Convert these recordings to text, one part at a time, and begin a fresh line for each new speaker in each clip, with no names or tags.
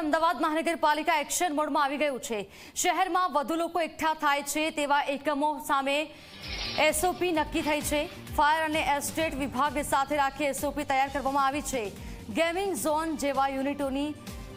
અમદાવાદ મહાનગરપાલિકા એક્શન મોડમાં આવી ગયું છે. શહેરમાં વધુ લોકો એકઠા થાય છે તેવા એકમો સામે એસઓપી નક્કી થઈ છે. ફાયર અને એસ્ટેટ વિભાગ સાથે રાખી એસઓપી તૈયાર કરવામાં આવી છે. ગેમિંગ ઝોન જેવા યુનિટોની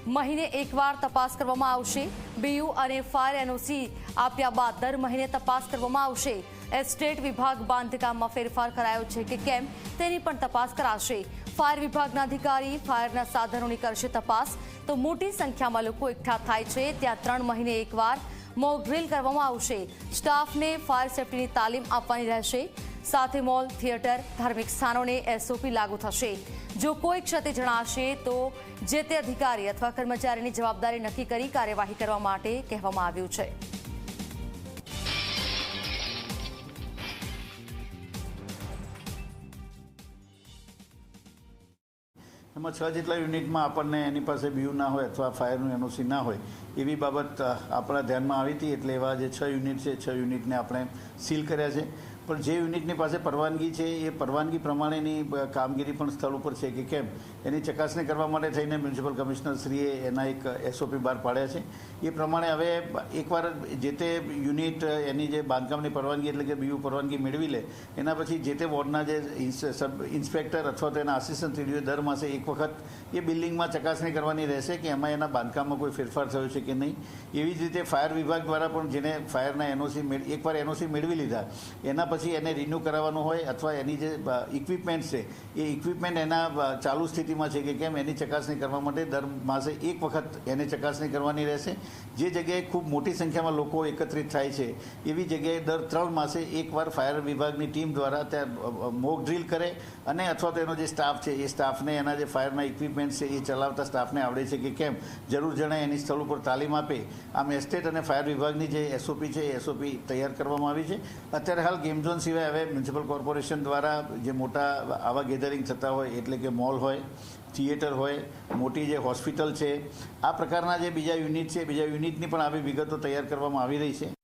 મહિને એકવાર તપાસ કરવામાં આવશે. બીયુ અને ફાયર એનઓસી આપ્યા બાદ દર મહિને તપાસ કરવામાં આવશે. એસ્ટેટ વિભાગ બાંધકામમાં ફેરફાર કરાયો છે કે કેમ તેની પણ તપાસ કરાશે. ફાયર વિભાગના અધિકારી ફાયરના સાધનોની કરશે તપાસ. તો મોટી સંખ્યામાં લોકો એકઠા થાય છે. ત્યાં ત્રણ મહિને એકવાર મોક ડ્રિલ કરવામાં આવશે. સ્ટાફને ફાયર સેફટીની તાલીમ આપવાની રહેશે. સાથે મોલ, થિયેટર, ધાર્મિક સ્થાનોને એસઓપી લાગુ થશે. જો કોઈ ક્ષતિ જણાશે તો જે તે અધિકારી અથવા કર્મચારીની જવાબદારી નક્કી કરી કાર્યવાહી કરવા માટે કહેવામાં આવ્યું છે.
એમાં છ જેટલા યુનિટમાં આપણને એની પાસે બીયુ ના હોય અથવા ફાયરનું એનઓસી ના હોય, એવી બાબત આપણા ધ્યાનમાં આવી હતી એટલે એવા જે છ યુનિટ છે છ યુનિટને આપણે સીલ કર્યા છે. પણ જે યુનિટની પાસે પરવાનગી છે, એ પરવાનગી પ્રમાણેની કામગીરી પણ સ્થળ ઉપર છે કે કેમ? એની ચકાસણી કરવા માટે થઈને મ્યુનિસિપલ કમિશનરશ્રીએ એના એક એસઓપી બહાર પાડ્યા છે. એ પ્રમાણે હવે એકવાર જે તે યુનિટ, એની જે બાંધકામની પરવાનગી એટલે કે બીયુ પરવાનગી મેળવી લે, એના પછી જે તે વોર્ડના જે સબ ઇન્સ્પેક્ટર અથવા તો એના આસિસ્ટન્ટ સીડીઓ દર માસે એક વખત એ બિલ્ડિંગમાં ચકાસણી કરવાની રહેશે કે એમાં એના બાંધકામમાં કોઈ ફેરફાર થયો છે કે નહીં. એવી જ રીતે ફાયર વિભાગ દ્વારા પણ જેને ફાયરના એનઓસી એકવાર એનઓસી મેળવી લીધા, એના પછી એને રિન્યૂ કરાવવાનું હોય અથવા એની જે ઇક્વિપમેન્ટ છે, એ ઇક્વિપમેન્ટ એના ચાલુ સ્થિતિમાં છે કે કેમ, એની ચકાસણી કરવા માટે દર માસે એક વખત એને ચકાસણી કરવાની રહેશે. જે જગ્યાએ ખૂબ મોટી સંખ્યામાં લોકો એકત્રિત થાય છે, એવી જગ્યાએ દર ત્રણ માસે એકવાર ફાયર વિભાગની ટીમ દ્વારા ત્યાં મોક ડ્રીલ કરે અને અથવા તો એનો જે સ્ટાફ છે, એ સ્ટાફને એના જે ફાયરના ઇક્વિપમેન્ટ છે, એ ચલાવતા સ્ટાફને આવડે છે કે કેમ, જરૂર જણાય એની સ્થળ ઉપર તાલીમ આપે. આમ એસ્ટેટ અને ફાયર વિભાગની જે એસઓપી છે, એ એસઓપી તૈયાર કરવામાં આવી છે. અત્યારે હાલ ગેમ ઝોન સિવાય હવે મ્યુનિસિપલ કોર્પોરેશન દ્વારા જે મોટા આવા ગેધરિંગ થતા હોય, એટલે કે મોલ હોય થિયેટર હોય, મોટી જે હોસ્પિટલ છે, આ પ્રકારના જે બીજા યુનિટ છે, બીજા યુનિટની પણ આવી વિગતો તૈયાર કરવામાં આવી રહી છે.